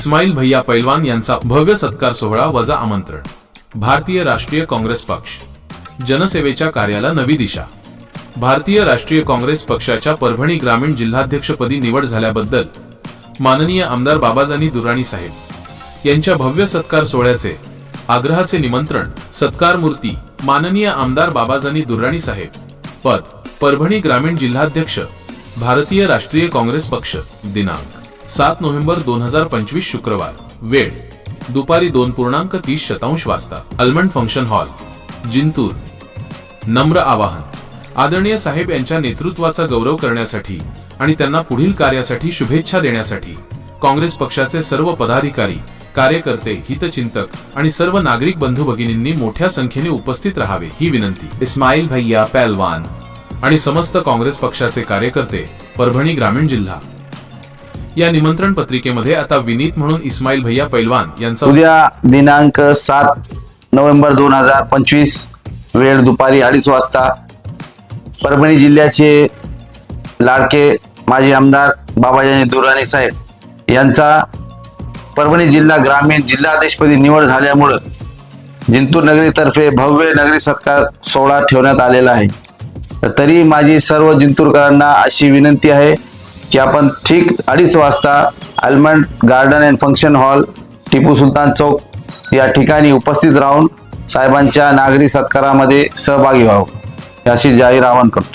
इस्माईल भैया पैलवान यांचा भव्य सत्कार सोहळा वजा आमंत्रण. भारतीय राष्ट्रीय काँग्रेस पक्ष. जनसेवेच्या कार्याला नवी दिशा. भारतीय राष्ट्रीय काँग्रेस पक्षाच्या परभणी ग्रामीण जिल्हाध्यक्षपदी निवड झाल्याबद्दल माननीय आमदार बाबाजानी दुराणी साहेब यांच्या भव्य सत्कार सोहळ्याचे आग्रहाचे निमंत्रण सत्कार मूर्ती माननीय आमदार बाबाजानी दुर्राणी साहेब पद परभणी ग्रामीण जिल्हाध्यक्ष भारतीय राष्ट्रीय काँग्रेस पक्ष दिनांक. सात नोव्हेंबर दोन हजार पंचवीस शुक्रवार. वेळ. दुपारी दोन पूर्णांक तीस शतांश वाजता. Almond function hall Jintur. नम्र आवाहन. आदरणीय साहेब यांच्या नेतृत्वाचा गौरव करण्यासाठी आणि त्यांना पुढील कार्यासाठी शुभेच्छा देण्यासाठी काँग्रेस पक्षाचे सर्व पदाधिकारी कार्यकर्ते हितचिंतक आणि सर्व नागरिक बंधू भगिनींनी मोठ्या संख्येने उपस्थित राहावे ही विनंती. इस्माईल भैया पॅलवान आणि समस्त काँग्रेस पक्षाचे कार्यकर्ते परभणी ग्रामीण जिल्हा. या निमंत्रण पत्रिकेमध्ये आता विनीत म्हणून इस्माईल भैया पैलवान यांचा उद्या दिनांक सात नोव्हेंबर दोन हजार पंचवीस वेळ दुपारी अडीच वाजता परभणी जिल्ह्याचे लाडके माजी आमदार बाबाजानी दुराणी साहेब यांचा परभणी जिल्हा ग्रामीण जिल्हाध्यक्षपदी निवड झाल्यामुळं जिंतूर नगरीतर्फे भव्य नगरी सत्कार सोहळा ठेवण्यात आलेला आहे. तरी माझी सर्व जिंतूरकरांना अशी विनंती आहे की आपण ठीक अडीच वाजता almond garden and function hall Tipu Sultan चौक या ठिकाणी उपस्थित राहून साहेबांच्या नागरी सत्कारामध्ये सहभागी व्हावं. अशी जाहीर आवाहन करतो.